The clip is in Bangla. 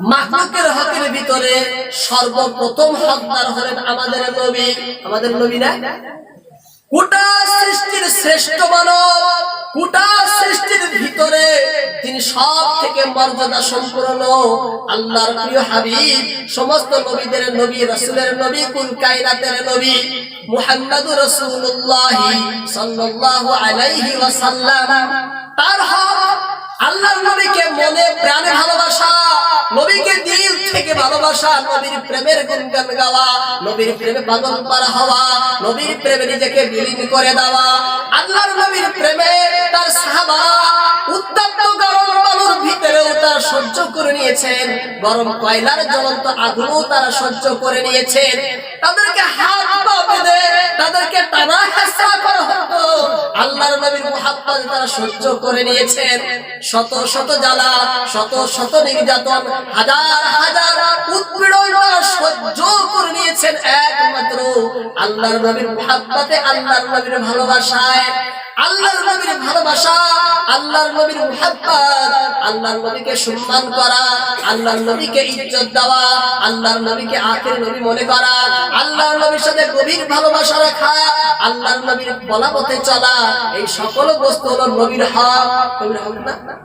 মাখলুকের হকের ভিতরে সর্বপ্রথম হকদার হলেন আমাদের নবী। আমাদের নবী না গোটা সৃষ্টির শ্রেষ্ঠ মানব গোটা সৃষ্টির ভিতরে তিনি সব থেকে মর্যাদা সম্পূর্ণ। আল্লাহর প্রিয় হাবিব, সমস্ত নবীদের নবী, রাসূলের নবী, কুল কায়নাতের নবী মুহাম্মদুর রাসূলুল্লাহ সাল্লাল্লাহু আলাইহি ওয়াসাল্লাম। তার হক আল্লাহর নবীকে মনে প্রাণে ভালোবাসা। নবীকে দিল থেকে ভালোবাসা, নবীর প্রেমের গুণগান গাওয়া, নবীর প্রেমে পাগল পারা হওয়া, নবীর প্রেমে নিজেকে বিলীন করে দেওয়া। আল্লাহর নবীর প্রেমে তার সাহাবা উত্তপ্ত গরম বালুর ভিতরেও তারা সহ্য করে নিয়েছেন। গরম কয়লার জ্বলন্ত আগুনও তারা সহ্য করে নিয়েছেন। তাদেরকে হাত পা বেঁধে, তাদেরকে টানা হেসা করা আল্লাহর নবীর মুহাব্বত তারা সহ্য করে নিয়েছেন। শত শত জ্বালা, শত শত নির্যাতন, হাজার হাজার উৎপীড়ন তারা সহ্য করে নিয়েছেন একমাত্র আল্লাহর নবীর মুহাব্বতে, আল্লাহর নবীর ভালোবাসায়। আল্লাহর নবীর ভালোবাসা, আল্লাহর নবীর মুহাব্বত, আল্লাহর নবীকে সম্মান করা, আল্লাহর নবীকে ইজ্জত দেওয়া, আল্লাহর নবীকে আখের নবী মনে করা, আল্লাহর নবীর সাথে গভীর ভালোবাসা রাখা, আল্লাহর নবীর বলা পথে চলা, এই সকল বস্তু হলো নবীর হক। নবীর হক না?